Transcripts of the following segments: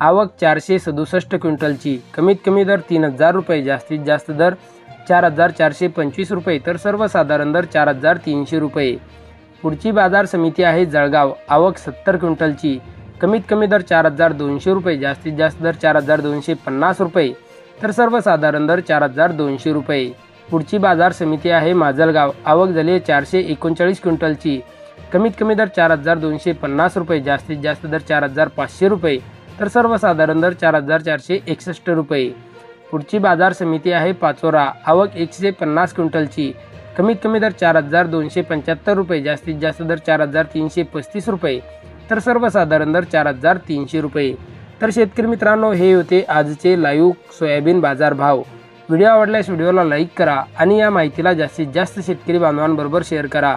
आवक चारशे सदुसष्ट क्विंटलची. कमीत कमी दर तीन हजार रुपये जास्तीत जास्त दर चार हजार चारशे पंचवीस रुपये तर सर्वसाधारण दर चार हजार तीनशे रुपये. पुढची बाजार समिती आहे जळगाव. आवक सत्तर क्विंटलची. कमीत कमी दर चार हजार दोनशे रुपये जास्तीत जास्त दर चार हजार दोनशे पन्नास रुपये तर सर्वसाधारण दर चार हजार दोनशे रुपये. पुढची बाजार समिती आहे माजलगाव. आवक झाली आहे चारशे एकोणचाळीस क्विंटलची. कमीत कमी दर चार हजार दोनशे पन्नास रुपये जास्तीत जास्त दर चार हजार पाचशे रुपये तर सर्वसाधारण दर चार हजार चारशे एकसष्ट रुपये. पुढची बाजार समिती आहे पाचोरा. आवक एकशे पन्नास क्विंटलची. कमीत कमी दर चार हजार दोनशे पंच्याहत्तर रुपये. जास्तीत जास्त दर चार हजार तीनशे पस्तीस रुपये. तर सर्वसाधारण दर चार हजार तीनशे रुपये. तर शेतकरी मित्रांनो हे होते आजचे लाईव्ह सोयाबीन बाजार भाव व्हिडिओ आवडल्यास व्हिडिओला लाईक करा आणि या माहितीला जास्तीत जास्त शेतकरी बांधवांबरोबर शेअर करा.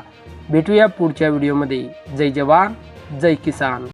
भेटूया पुढच्या व्हिडिओमध्ये. जय जवान जय किसान.